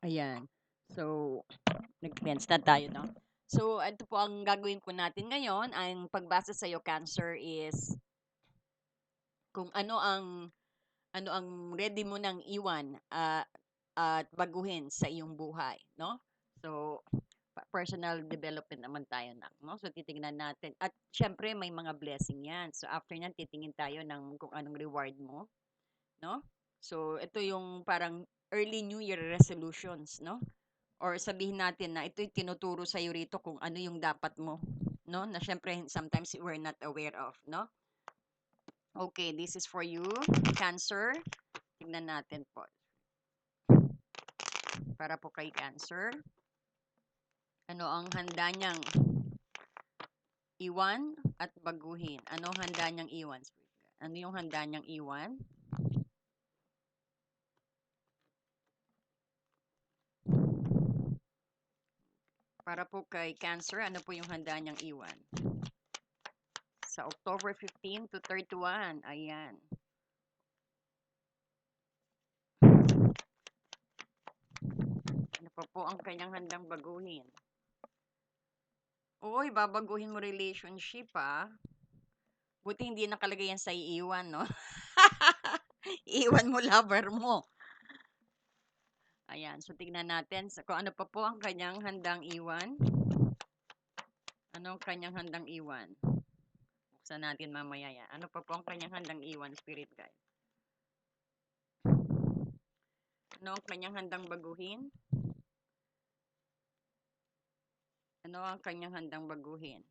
Ayan. So, nag-cleanse na tayo, no? So, ito po ang gagawin po natin ngayon. Ang pagbasa sa'yo, Cancer, is kung ano ang ano ang ready mo nang iwan ah, at baguhin sa iyong buhay, no? So, personal development naman tayo na, no? So, titingnan natin. At syempre, may mga blessing yan. So, after nyan, titingin tayo ng kung anong reward mo, no? So, ito yung parang early New Year resolutions, no? Or sabihin natin na ito'y tinuturo sa iyo rito kung ano yung dapat mo, no? Na syempre sometimes we're not aware of, no? Okay, this is for you, Cancer. Tignan natin po. Para po kay Cancer. Ano ang handa niyang iwan at baguhin? Ano handa niyang iwan? Ano yung handa niyang iwan? Para po kay Cancer, ano po yung handa niyang iwan? Sa October 15 to 31. Ayan. Ano pa po ang kanyang handang baguhin? Uy, babaguhin mo relationship ah. Buti hindi nakalagay yan sa iiwan, no? Iiwan mo lover mo. Ayan, so tignan natin sa kung ano pa po ang kanyang handang iwan. Ano ang kanyang handang iwan? Buksan natin mamaya yan. Ano pa po ang kanyang handang iwan, spirit guide? Ano ang kanyang handang baguhin? Ano ang kanyang handang baguhin?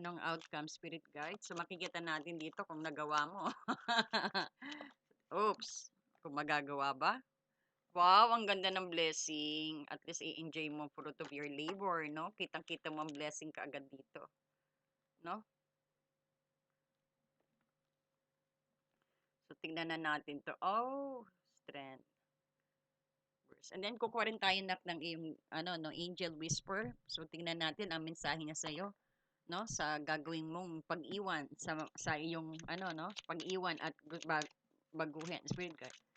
Anong outcome, spirit guide? So makikita natin dito kung nagawa mo. Oops. Kung magagawa ba? Wow, ang ganda ng blessing. At least i-enjoy mo fruit of your labor, no? Kitang-kita mo ang blessing kaagad dito. No? So, tingnan na natin to. Oh, strength. And then, kukuha rin tayo nak ng iyong, ano, no, angel whisper. So, tingnan natin ang mensahe niya sa'yo, no? Sa gagawin mong pag-iwan, sa, sa iyong, ano, no? Pag-iwan at bag, baguhin. Spirit guide.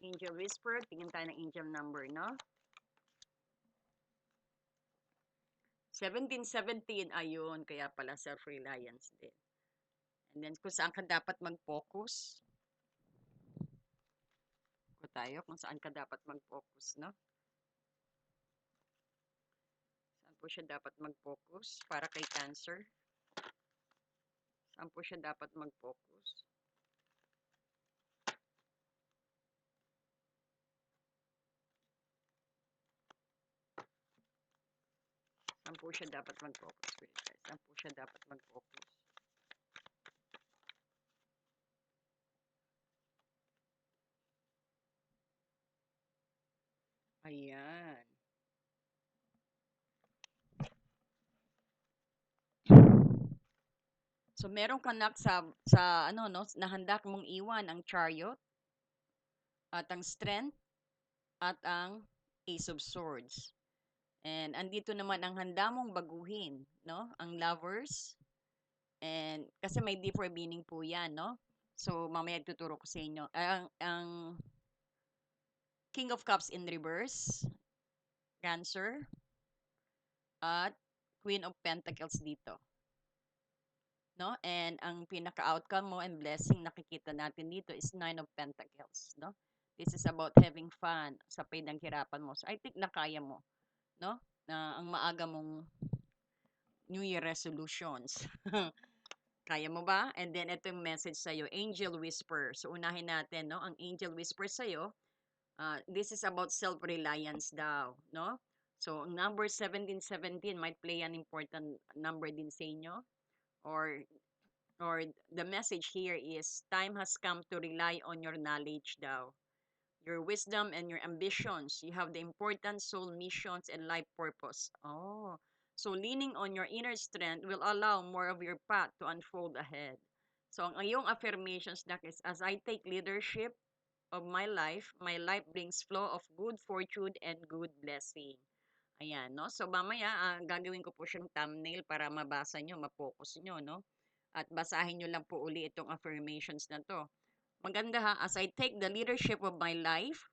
Angel whisper. Tingin tayo ng angel number, no? 1717, ayun, kaya pala self-reliance din. And then, kung saan ka dapat mag-focus. Ko tayo kung saan ka dapat mag-focus, no? Saan po siya dapat mag-focus para kay cancer? Saan po siya dapat mag-focus? Po siya dapat mag-focus? Wait, guys. Saan po siya dapat mag-focus? Ayan. So meron ka nak sa sa ano no, nahandak mong iwan ang chariot at ang strength at ang ace of swords. And andito naman ang handa mong baguhin, no? Ang lovers. And kasi may different meaning po 'yan, no? So mamaya tuturo ko sa inyo. Ang ang King of Cups in reverse, Cancer, at Queen of Pentacles dito. No? And ang pinaka-outcome mo and blessing nakikita natin dito is Nine of Pentacles, no? This is about having fun sa pinaghirapan mo. So I think na kaya mo, no? Na ang maaga mong New Year resolutions. kaya mo ba? And then ito yung message sa iyo, Angel Whisper. So unahin natin, no? Ang Angel Whisper sa iyo, uh, this is about self-reliance daw, no? So number 1717 might play an important number din sa inyo or or the message here is time has come to rely on your knowledge daw your wisdom and your ambitions you have the important soul missions and life purpose oh so leaning on your inner strength will allow more of your path to unfold ahead so ang iyong affirmations na is as I take leadership of my life my life brings flow of good fortune and good blessing Ayan, no? So, mamaya, ah, gagawin ko po siyang thumbnail para mabasa nyo, mapokus nyo, no? At basahin nyo lang po uli itong affirmations na to. Maganda ha, as I take the leadership of my life,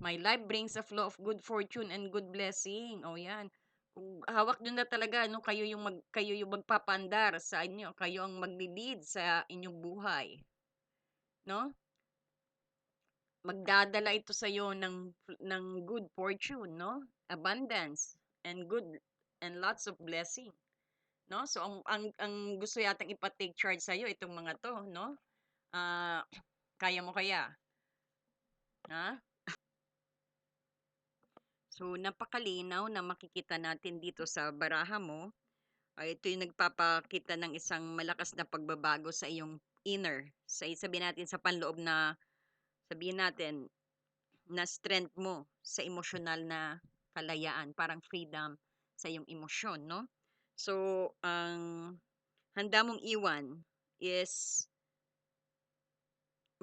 my life brings a flow of good fortune and good blessing. O yan. Kung hawak nyo na talaga, no, kayo yung mag, kayo yung magpapandar sa inyo, kayo ang magli-lead sa inyong buhay. No? Magdadala ito sa iyo ng ng good fortune, no? Abundance and good and lots of blessing. No? So ang ang, ang gusto yatang ipa-take charge sa iyo itong mga to, no? Ah, kaya mo kaya? Ha? So napakalinaw na makikita natin dito sa baraha mo. Ay ito yung nagpapakita ng isang malakas na pagbabago sa iyong inner. Sa sabihin natin sa panloob na sabihin natin na strength mo sa emosyonal na kalayaan, parang freedom sa iyong emosyon, no? So, ang handa mong iwan is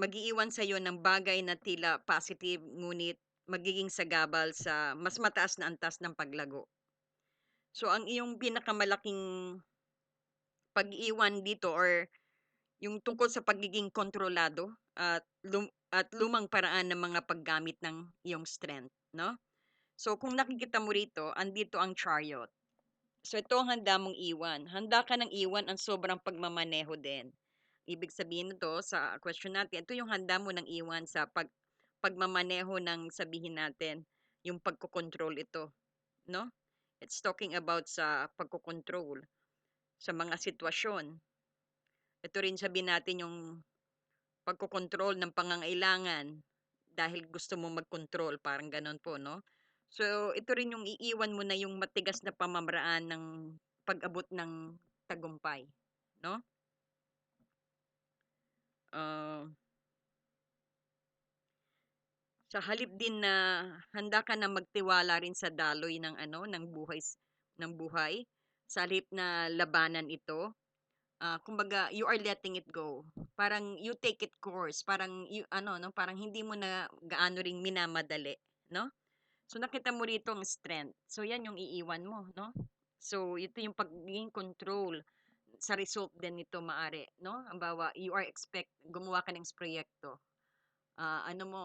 magiiwan sa iyo ng bagay na tila positive ngunit magiging sagabal sa mas mataas na antas ng paglago. So, ang iyong pinakamalaking pag-iwan dito or yung tungkol sa pagiging kontrolado at lum- at lumang paraan ng mga paggamit ng iyong strength, no? So kung nakikita mo rito, andito ang chariot. So ito ang handa mong iwan. Handa ka ng iwan ang sobrang pagmamaneho din. Ibig sabihin nito sa question natin, ito yung handa mo ng iwan sa pag pagmamaneho ng sabihin natin, yung pagkokontrol ito, no? It's talking about sa pagkokontrol sa mga sitwasyon. Ito rin sabihin natin yung pagkokontrol ng pangangailangan dahil gusto mo mag-control, parang ganon po, no? So, ito rin yung iiwan mo na yung matigas na pamamaraan ng pag-abot ng tagumpay, no? Uh, sa halip din na handa ka na magtiwala rin sa daloy ng ano ng buhay ng buhay sa halip na labanan ito. Uh, kumbaga you are letting it go. Parang you take it course. Parang you ano no parang hindi mo na gaano ring minamadali no? So nakita mo rito ang strength. So yan yung iiwan mo no? So ito yung pagiging control sa result din nito maari no? Ang bawa you are expect gumawa ka ng proyekto. Uh, ano mo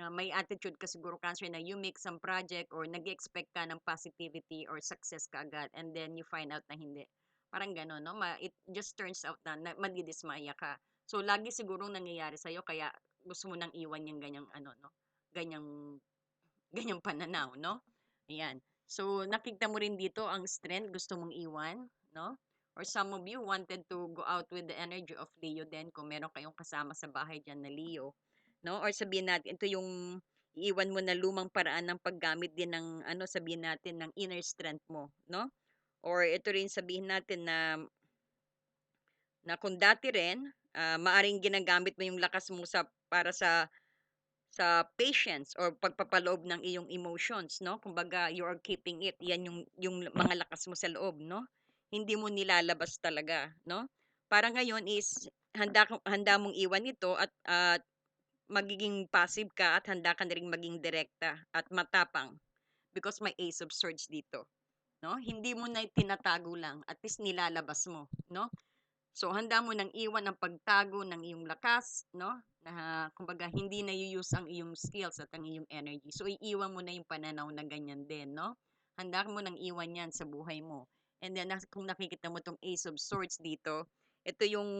uh, may attitude ka siguro cancer na you make some project or nag-expect ka ng positivity or success ka agad and then you find out na hindi. Parang gano'n 'no, ma it just turns out na na madidismaya ka. So, lagi sigurong nangyayari sa'yo kaya gusto mo nang iwan yung ganyang ano 'no, ganyang ganyang pananaw 'no, ayan. So, nakita mo rin dito ang strength gusto mong iwan 'no, or some of you wanted to go out with the energy of Leo din kung meron kayong kasama sa bahay diyan na Leo 'no, or sabihin natin ito yung iiwan mo na lumang paraan ng paggamit din ng ano, sabihin natin ng inner strength mo 'no. Or ito rin sabihin natin na na kung dati rin, ah, maaring ginagamit mo yung lakas mo sa para sa sa patience or pagpapaloob ng iyong emotions, no? Kumbaga, you are keeping it. Yan yung yung mga lakas mo sa loob, no? Hindi mo nilalabas talaga, no? Para ngayon is handa handa mong iwan ito at at magiging passive ka at handa ka na ring maging direkta at matapang because may ace of swords dito no? Hindi mo na tinatago lang, at least nilalabas mo, no? So handa mo nang iwan ang pagtago ng iyong lakas, no? Na kumbaga hindi na use ang iyong skills at ang iyong energy. So iiwan mo na yung pananaw na ganyan din, no? Handa mo nang iwan 'yan sa buhay mo. And then kung nakikita mo tong Ace of Swords dito, ito yung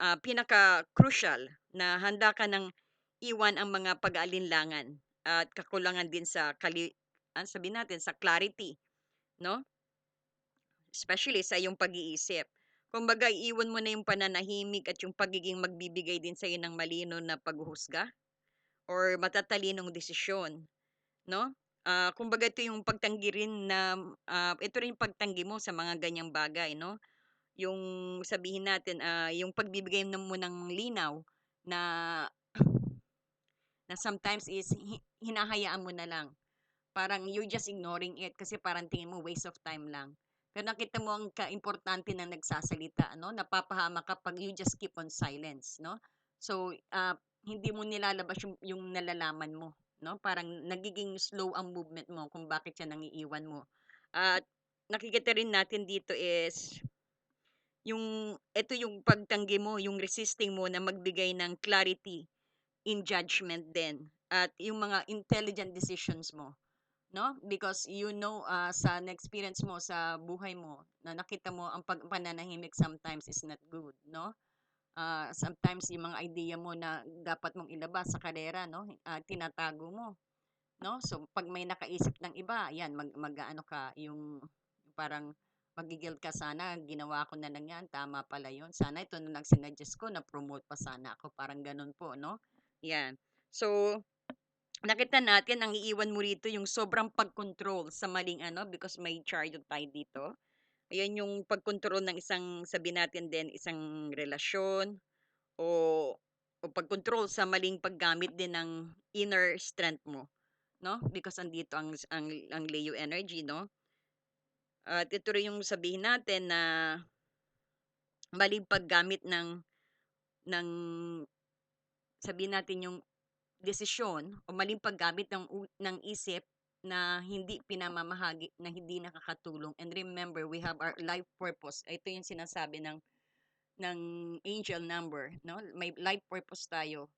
uh, pinaka-crucial na handa ka nang iwan ang mga pag-aalinlangan at kakulangan din sa kali ang sabihin natin sa clarity, no? Especially sa iyong pag-iisip. Kumbaga, iiwan mo na yung pananahimik at yung pagiging magbibigay din sa iyo ng malino na paghuhusga or matatalinong desisyon, no? Uh, kumbaga ito yung pagtanggi rin na uh, ito rin yung pagtanggi mo sa mga ganyang bagay, no? Yung sabihin natin, uh, yung pagbibigay mo ng linaw na na sometimes is hinahayaan mo na lang parang you're just ignoring it kasi parang tingin mo waste of time lang. Pero nakita mo ang kaimportante na nagsasalita, no? Napapahama kapag you just keep on silence, no? So, uh, hindi mo nilalabas yung, yung nalalaman mo, no? Parang nagiging slow ang movement mo kung bakit siya nangiiwan mo. At uh, nakikita rin natin dito is yung ito yung pagtanggi mo, yung resisting mo na magbigay ng clarity in judgment din at yung mga intelligent decisions mo, 'no? Because you know, ah, sa na-experience mo sa buhay mo na nakita mo ang pag pananahimik sometimes is not good, no? Ah, sometimes yung mga idea mo na dapat mong ilabas sa karera, 'no, ah, tinatago mo, 'no? So 'pag may nakaisip ng iba, 'yan mag mag-aano ka, yung parang magi-guilt ka, "Sana ginawa ko na lang 'yan, tama pala 'yun. Sana ito na lang sinuggest ko, na-promote pa sana ako." Parang gano'n po, 'no? 'Yan. So, nakita natin ang iiwan mo rito yung sobrang pag-control sa maling ano, because may chariot tayo dito. Ayan yung pag-control ng isang sabihin natin din, isang relasyon o o pag-control sa maling paggamit din ng inner strength mo, 'no? Because andito ang ang ang Leo energy, 'no? At ito rin yung sabihin natin na maling paggamit ng ng sabihin natin yung desisyon o maling paggamit ng ng isip na hindi pinamamahagi, na hindi nakakatulong. And remember, we have our life purpose. Ito yung sinasabi ng ng angel number, 'no? May life purpose tayo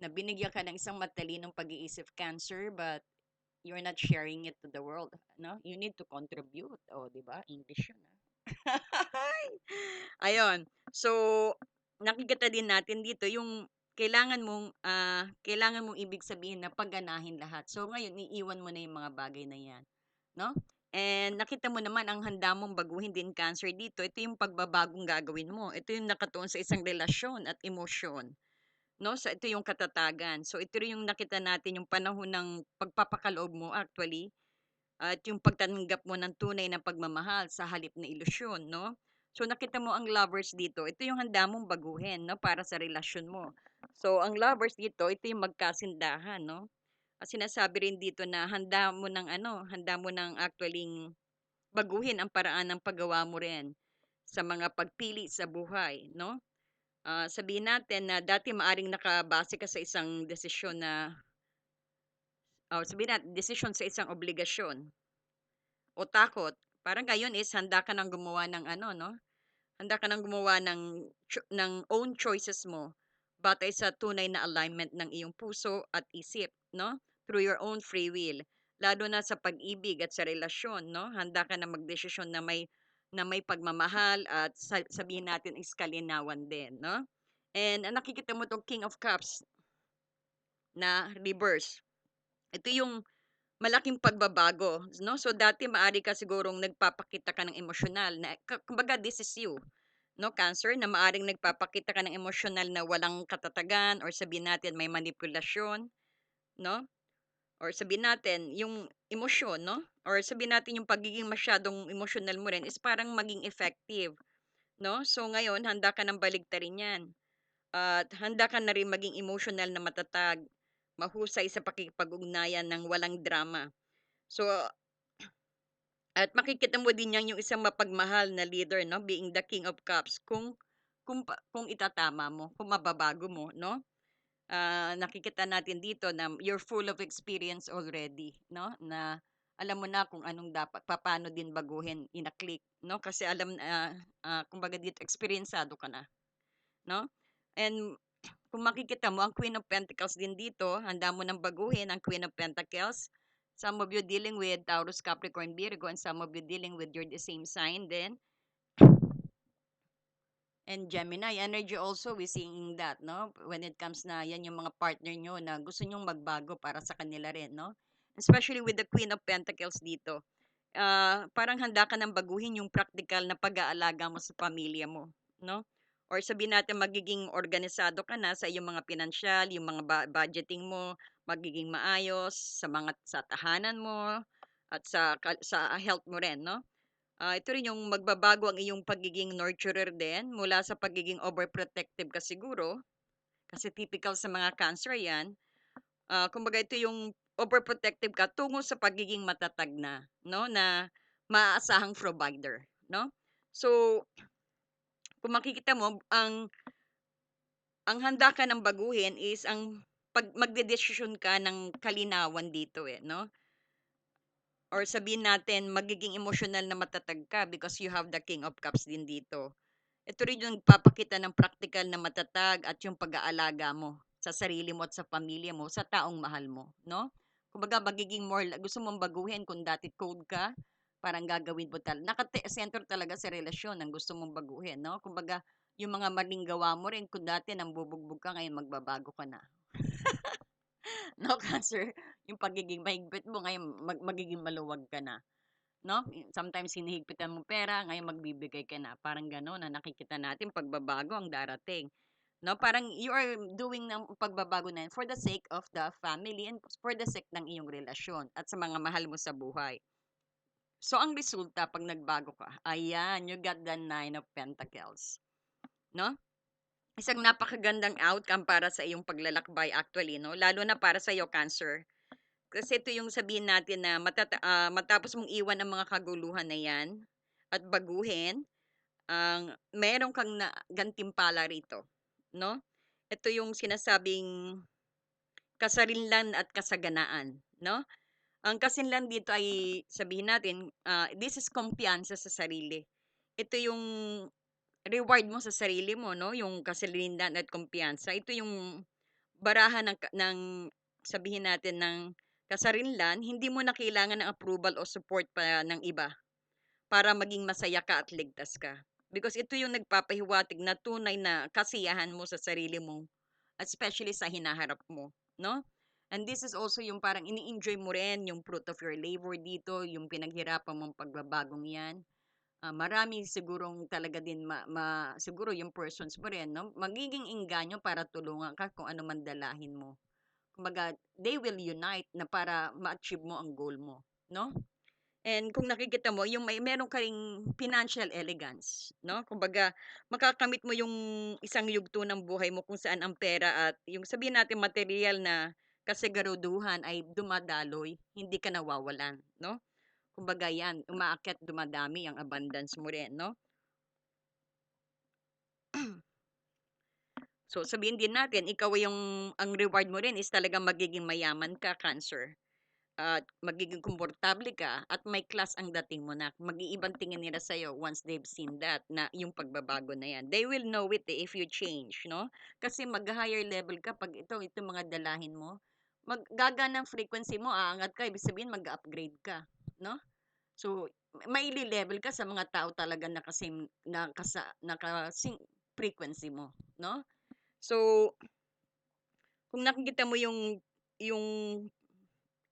na binigyan ka ng isang matalinong pag-iisip, Cancer, but you're not sharing it to the world, 'no? You need to contribute. Oh, 'di ba? English 'yun, ah. Ayun. So, nakikita din natin dito yung kailangan mong, ah, kailangan mong ibig sabihin na pagganahin lahat. So, ngayon iiwan mo na yung mga bagay na 'yan, 'no? And nakita mo naman ang handa mong baguhin din, Cancer, dito. Ito yung pagbabagong gagawin mo. Ito yung nakatuon sa isang relasyon at emosyon, 'no? So, ito yung katatagan. So, ito rin yung nakita natin yung panahon ng pagpapakaloob mo actually at yung pagtanggap mo ng tunay na pagmamahal sa halip na ilusyon, 'no? So, nakita mo ang lovers dito, ito yung handa mong baguhin, 'no, para sa relasyon mo. So, ang lovers dito, ito yung magkasindahan, 'no? At sinasabi rin dito na handa mo ng ano, handa mo ng actually baguhin ang paraan ng paggawa mo rin sa mga pagpili sa buhay, 'no? Ah, sabihin natin na dati maaring nakabase ka sa isang desisyon na oh, sabihin natin desisyon sa isang obligasyon o takot. Parang ngayon is handa ka ng gumawa ng ano, 'no? Handa ka ng gumawa ng ng own choices mo batay sa tunay na alignment ng iyong puso at isip, 'no? Through your own free will. Lalo na sa pag-ibig at sa relasyon, 'no? Handa ka na magdesisyon na may na may pagmamahal at sa sabihin natin is kalinawan din, no? And ang nakikita mo 'tong King of Cups na reverse. Ito yung malaking pagbabago, 'no? So, dati maaari ka sigurong nagpapakita ka ng emosyonal na kumbaga this is you, 'no, Cancer, na maaaring nagpapakita ka ng emosyonal na walang katatagan or sabihin natin may manipulasyon, 'no? Or sabihin natin yung emosyon, 'no? Or sabihin natin yung pagiging masyadong emosyonal mo rin is parang maging effective, 'no? So, ngayon handa ka ng baliktarin 'yan at handa ka na rin maging emosyonal na matatag, mahusay sa pakikipag-ugnayan ng walang drama. So at makikita mo din 'yan yung isang mapagmahal na leader, 'no, being the King of Cups kung kung kung itatama mo, kung mababago mo, 'no? Ah, nakikita natin dito na you're full of experience already, 'no, na alam mo na kung anong dapat papaano din baguhin in a click, 'no? Kasi alam ah, ah, kumbaga dito eksperyensado ka na, 'no? And kung makikita mo ang Queen of Pentacles din dito, handa mo ng baguhin ang Queen of Pentacles. Some of you dealing with Taurus, Capricorn, Virgo, and some of you dealing with your the same sign then. And Gemini energy also, we seeing that, no? When it comes na yan yung mga partner nyo na gusto nyong magbago para sa kanila rin, no? Especially with the Queen of Pentacles dito. Ah, parang handa ka ng baguhin yung practical na pag-aalaga mo sa pamilya mo, no? Or sabihin natin magiging organisado ka na sa iyong mga pinansyal, yung mga budgeting mo, magiging maayos sa mga sa tahanan mo at sa sa health mo rin, no? Ah, ito rin yung magbabago ang iyong pagiging nurturer din mula sa pagiging overprotective ka siguro, kasi typical sa mga cancer 'yan. Ah, kumbaga ito yung overprotective ka tungo sa pagiging matatag na, 'no, na maaasahang provider, 'no? So, kung makikita mo ang ang handa ka ng baguhin is ang pag magdedesisyon ka ng kalinawan dito, eh, 'no? Or sabihin natin magiging emosyonal na matatag ka because you have the King of Cups din dito. ito rin yung nagpapakita ng praktikal na matatag at yung pag-aalaga mo sa sarili mo at sa pamilya mo, sa taong mahal mo, no? Kumbaga magiging more gusto mong baguhin kung dati cold ka, parang gagawin mo tal nakate sentro talaga sa relasyon ang gusto mong baguhin, no? Kumbaga yung mga maling gawa mo rin kung dati nambubugbog ka, ngayon magbabago ka na. No, Cancer, yung pagiging mahigpit mo ngayon mag magiging maluwag ka na, no? Sometimes hinihigpitan mo pera, ngayon magbibigay ka na, parang gano'n na nakikita natin pagbabago ang darating, no? Parang you are doing ng pagbabago na for the sake of the family and for the sake ng iyong relasyon at sa mga mahal mo sa buhay. So, ang resulta 'pag nagbago ka, ayan, you got the Nine of Pentacles, no? Isang napakagandang outcome para sa iyong paglalakbay actually, no? Lalo na para sa iyo, Cancer. Kasi ito yung sabihin natin na matata ah, matapos mong iwan ang mga kaguluhan na 'yan at baguhin, ang meron kang na gantimpala rito, no? Ito yung sinasabing kasarinlan at kasaganaan, no? Ang kasinlan dito ay sabihin natin, ah, this is kumpiyansa sa sarili. Ito yung reward mo sa sarili mo 'no, yung kasalinlan at kumpiyansa. Ito yung barahan ng ng sabihin natin ng kasarinlan, hindi mo na kailangan ng approval o support pa ng iba para maging masaya ka at ligtas ka. Because ito yung nagpapahiwatig na tunay na kasiyahan mo sa sarili mo, especially sa hinaharap mo, 'no? And this is also yung parang ini-enjoy mo rin yung fruit of your labor dito, yung pinaghirapan mong pagbabagong 'yan. Ah, marami sigurong talaga din ma ma siguro yung persons mo rin 'no, magiging engganyo para tulungan ka kung ano man dalahin mo. Kumbaga, they will unite na para ma-achieve mo ang goal mo, 'no? And kung nakikita mo yung may meron ka ring financial elegance, 'no? Kumbaga, makakamit mo yung isang yugto ng buhay mo kung saan ang pera at yung sabihin natin materyal na kasiguruduhan ay dumadaloy, hindi ka nawawalan, 'no? Kumbaga 'yan, umaakyat, dumadami ang abundance mo rin, 'no? So, sabihin din natin ikaw yung ang reward mo rin is talagang magiging mayaman ka, Cancer. At magiging komportable ka at may class ang dating mo na mag-iibang tingin nila sa'yo once they've seen that na yung pagbabago na 'yan. They will know it, eh, if you change, 'no? Kasi mag-ha-higher level ka 'pag ito itong mga dalahin mo, mag gagana ang frequency mo, aangat ka, ibig sabihin mag-a-upgrade ka, 'no? So, maile-level ka sa mga tao talaga naka-same nakasa naka-sync frequency mo, 'no? So kung nakikita mo yung yung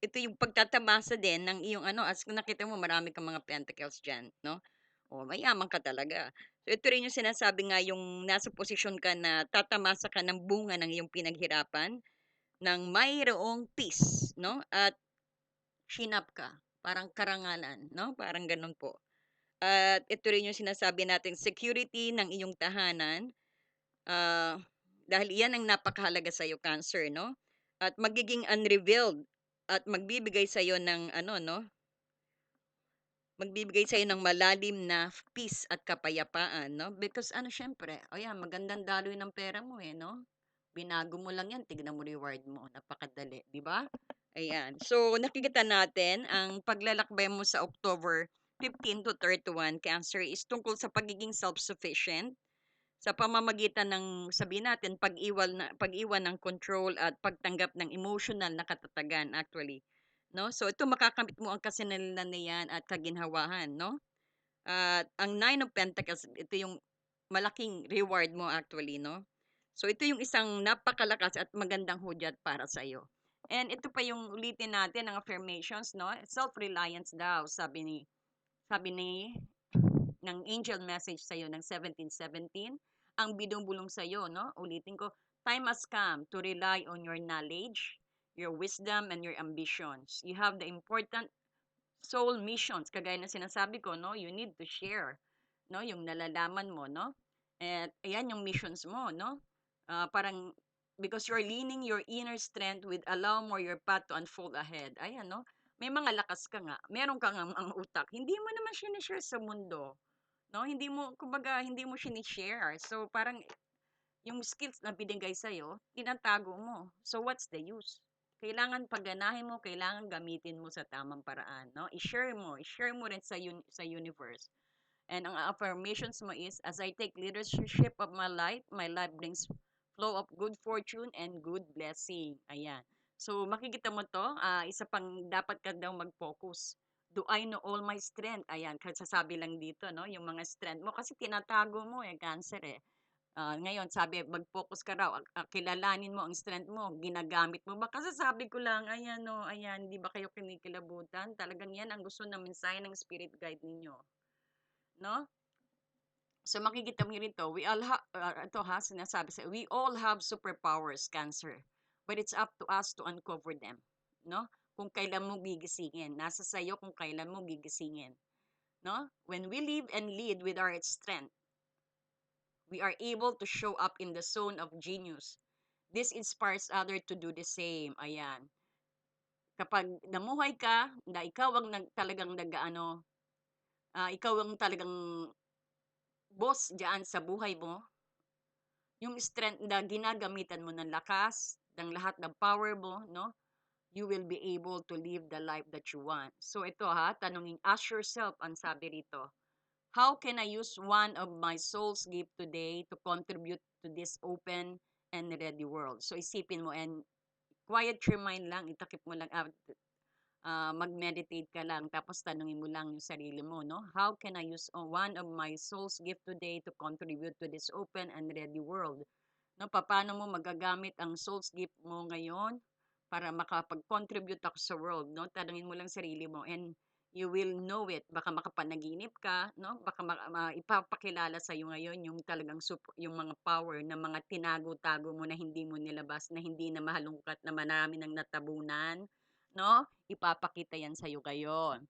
ito yung pagtatamasa din ng iyong ano, as kung nakita mo marami kang mga pentacles diyan, 'no? Oh, mayaman ka talaga. So ito rin yung sinasabi nga yung nasa posisyon ka na tatamasa ka ng bunga ng iyong pinaghirapan ng mayroong peace, 'no? At shinap ka, parang karangalan, 'no? Parang gano'n po. At ito rin yung sinasabi nating security ng iyong tahanan, ah, dahil iyan ang napakahalaga sa'yo, Cancer, 'no? At magiging unrevealed at magbibigay sa'yo ng ano 'no magbibigay sa'yo ng malalim na peace at kapayapaan 'no, because ano siyempre, ayan magandang daloy ng pera mo, eh, 'no? Binago mo lang 'yan, tignan mo reward mo, napakadali, 'di ba? Ayan, so nakikita natin ang paglalakbay mo sa October 15 to 31, Cancer, is tungkol sa pagiging self-sufficient sa pamamagitan ng sabihin natin pag-iwan na pag-iwan ng control at pagtanggap ng emotional na katatagan actually, 'no? So ito makakamit mo ang kasinalinan na 'yan at kaginhawahan, 'no? At ang Nine of Pentacles, ito yung malaking reward mo actually, 'no? So ito yung isang napakalakas at magandang hudyat para sa iyo. And ito pa yung ulitin natin ang affirmations, 'no? Self-reliance daw, sabi ni sabi ni ng angel message sa iyo ng 1717, ang binubulong sa iyo, no? Ulitin ko, time has come to rely on your knowledge, your wisdom, and your ambitions. You have the important soul missions, kagaya ng sinasabi ko, no? You need to share, no? Yung nalalaman mo, no? At ayan yung missions mo, no? Uh, parang because you're leaning your inner strength with allow more your path to unfold ahead. Ayan, no? May mga lakas ka nga, meron ka nga ang utak, hindi mo naman sinishare sa mundo. No, hindi mo kumbaga hindi mo shini-share. So parang yung skills na binigay sa iyo, tinatago mo. So what's the use? Kailangan pagganahin mo, kailangan gamitin mo sa tamang paraan, no? I-share mo, i-share mo rin sa un- sa universe. And ang affirmations mo is, as I take leadership of my life, my life brings flow of good fortune and good blessing. Ayan. So, makikita mo to, ah, isa pang dapat ka daw mag-focus. Do I know all my strength? Ayan, kasasabi lang dito, no? Yung mga strength mo. Kasi tinatago mo eh, cancer eh. Ah, ngayon, sabi, mag-focus ka raw, ah, kilalanin mo ang strength mo, ginagamit mo ba? Kasi sabi ko lang, ayan no, ayan, di ba kayo kinikilabutan? Talagang yan ang gusto ng mensahe ng spirit guide ninyo. No? So makikita mo rito, we all ha, ah, ito ha, sinasabi sa, we all have superpowers, cancer. But it's up to us to uncover them. No? Kung kailan mo gigisingin. Nasa sayo kung kailan mo gigisingin. No? When we live and lead with our strength, we are able to show up in the zone of genius. This inspires others to do the same. Ayan. Kapag namuhay ka, na ikaw ang nag, talagang nag-ano, ah, ikaw ang talagang boss diyan sa buhay mo, yung strength na ginagamitan mo ng lakas, ng lahat ng power mo, no? You will be able to live the life that you want. So ito ha, tanungin, ask yourself, ang sabi rito, how can I use one of my soul's gift today to contribute to this open and ready world? So isipin mo and quiet your mind lang, itakip mo lang, ah, ah, mag-meditate ka lang, tapos tanungin mo lang yung sarili mo, no? How can I use uh, one of my soul's gift today to contribute to this open and ready world? No, paano mo magagamit ang soul's gift mo ngayon para makapag-contribute ako sa world, no? Tanungin mo lang sarili mo and you will know it. Baka makapanaginip ka, no? Baka ma- ma- ipapakilala sa iyo ngayon yung talagang super, yung mga power na mga tinago-tago mo na hindi mo nilabas, na hindi na mahalungkat na marami ng natabunan, no? Ipapakita yan sa iyo ngayon.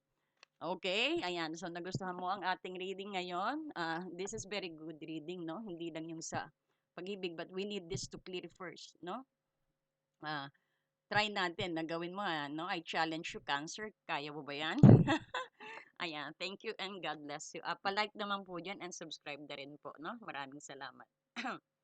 Okay, ayan. So nagustuhan mo ang ating reading ngayon. Ah, this is very good reading, no? Hindi lang yung sa pag-ibig, but we need this to clear first, no? Ah, try natin na gawin mo, ah, no? I challenge you, Cancer. Kaya mo ba yan? Ayan, thank you and God bless you. Ah, palike naman po dyan and subscribe na rin po, no? Maraming salamat.